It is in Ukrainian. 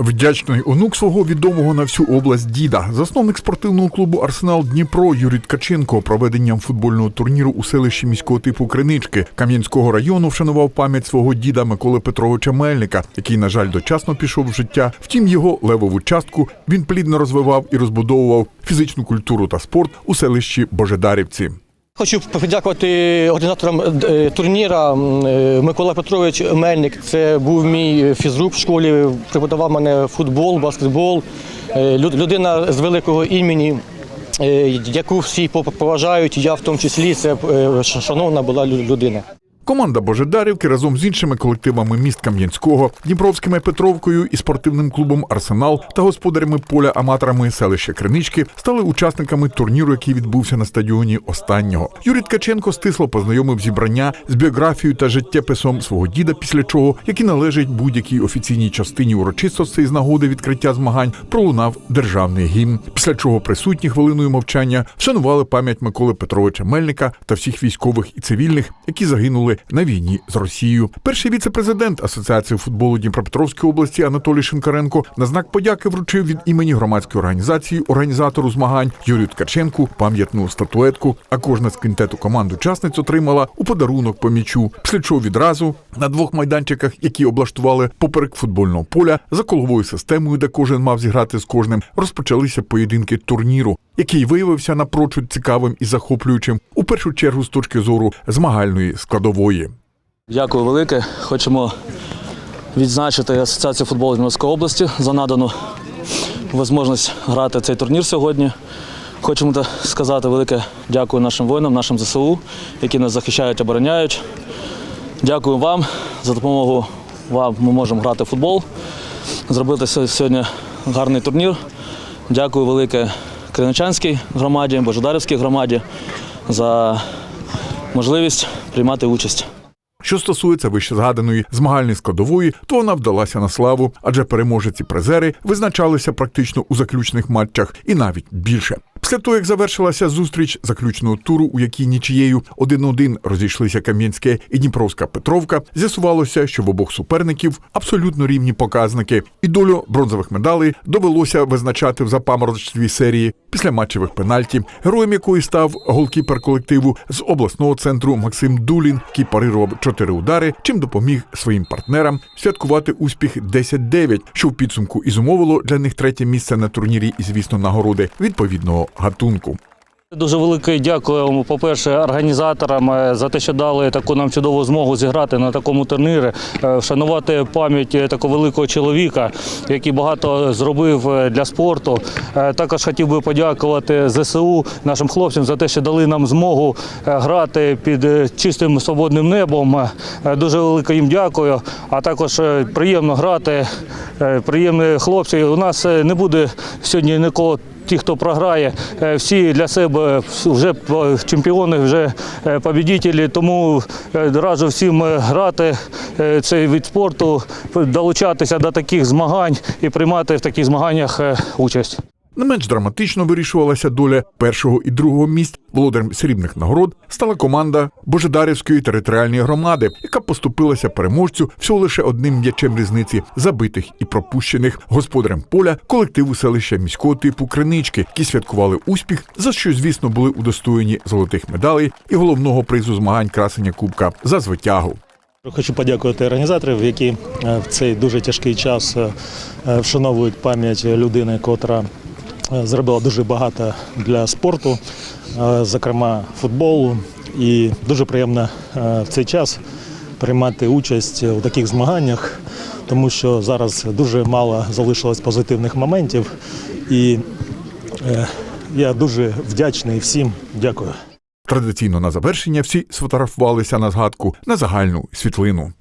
Вдячний онук свого відомого на всю область діда, засновник спортивного клубу Арсенал Дніпро Юрій Ткаченко проведенням футбольного турніру у селищі міського типу Кринички Кам'янського району вшанував пам'ять свого діда Миколи Петровича Мельника, який, на жаль, дочасно пішов в життя. Втім, його левову частку він плідно розвивав і розбудовував фізичну культуру та спорт у селищі Божедарівці. Хочу подякувати організаторам е, турніра. Е, Микола Петрович Мельник. Це був мій фізрук в школі, преподавав мене футбол, баскетбол. Е, Людина з великого імені, яку всі поважають, я в тому числі. Це шановна була людина. Команда Божедарівки разом з іншими колективами міст Кам'янського, Дніпровськими Петровкою і спортивним клубом Арсенал та господарями поля аматорами селища Кринички стали учасниками турніру, який відбувся на стадіоні останнього. Юрій Ткаченко стисло познайомив зібрання з біографією та життєписом свого діда, після чого, як і належить будь-якій офіційній частині урочистостей з нагоди відкриття змагань, пролунав державний гімн. Після чого присутні хвилиною мовчання вшанували пам'ять Миколи Петровича Мельника та всіх військових і цивільних, які загинули на війні з Росією. Перший віце-президент Асоціації футболу Дніпропетровської області Анатолій Шинкаренко на знак подяки вручив від імені громадської організації організатору змагань Юрію Ткаченку пам'ятну статуетку. А кожна з квінтету команд учасниць отримала у подарунок по м'ячу. Після чого відразу на двох майданчиках, які облаштували поперек футбольного поля, за коловою системою, де кожен мав зіграти з кожним, розпочалися поєдинки турніру, який виявився напрочуд цікавим і захоплюючим у першу чергу з точки зору змагальної складової. Дякую велике. Хочемо відзначити Асоціацію футболу Дніпровської області за надану можливість грати цей турнір сьогодні. Хочемо сказати велике дякую нашим воїнам, нашим ЗСУ, які нас захищають, обороняють. Дякую вам за допомогу вам. Ми можемо грати в футбол, зробити сьогодні гарний турнір. Дякую велике Криничанській громаді, Божодарівській громаді за можливість приймати участь. Що стосується вище згаданої змагальної складової, то вона вдалася на славу, адже переможеці призери визначалися практично у заключних матчах і навіть більше. Після того, як завершилася зустріч заключного туру, у якій нічією 1-1 розійшлися Кам'янське і Дніпровська Петровка, з'ясувалося, що в обох суперників абсолютно рівні показники, і долю бронзових медалей довелося визначати в запаморочливій серії після матчевих пенальті, героєм якої став голкіпер колективу з обласного центру Максим Дулін, який парирував чотири удари, чим допоміг своїм партнерам святкувати успіх 10-9, що в підсумку і зумовило для них третє місце на турнірі і, звісно, нагороди відповідного гатунку. Дуже велике дякую, по-перше, організаторам е, за те, що дали таку нам чудову змогу зіграти на такому турнірі, е, вшанувати пам'ять е, такого великого чоловіка, який багато зробив для спорту. Також хотів би подякувати ЗСУ нашим хлопцям за те, що дали нам змогу грати під чистим свободним небом. Дуже велике їм дякую. А також приємно грати, приємні хлопці. У нас не буде сьогодні нікого ті, хто програє, е, всі для себе вже е, чемпіони, вже е, побідітелі. Тому раджу всім грати цей від спорту, долучатися до таких змагань і приймати в таких змаганнях участь. Не менш драматично вирішувалася доля першого і другого місць. Володарем срібних нагород стала команда Божедарівської територіальної громади, яка поступилася переможцю всього лише одним м'ячем різниці забитих і пропущених господарем поля колективу селища міського типу Кринички, які святкували успіх, за що, звісно, були удостоєні золотих медалей і головного призу змагань красення Кубка за звитягу. Хочу подякувати організаторів, які е, в цей дуже тяжкий час е, е, вшановують пам'ять людини, котра зробила дуже багато для спорту, е, зокрема футболу. І дуже приємно е, в цей час приймати участь у таких змаганнях, тому що зараз дуже мало залишилось позитивних моментів. І е, я дуже вдячний всім. Дякую. Традиційно на завершення всі сфотографувалися на згадку на загальну світлину.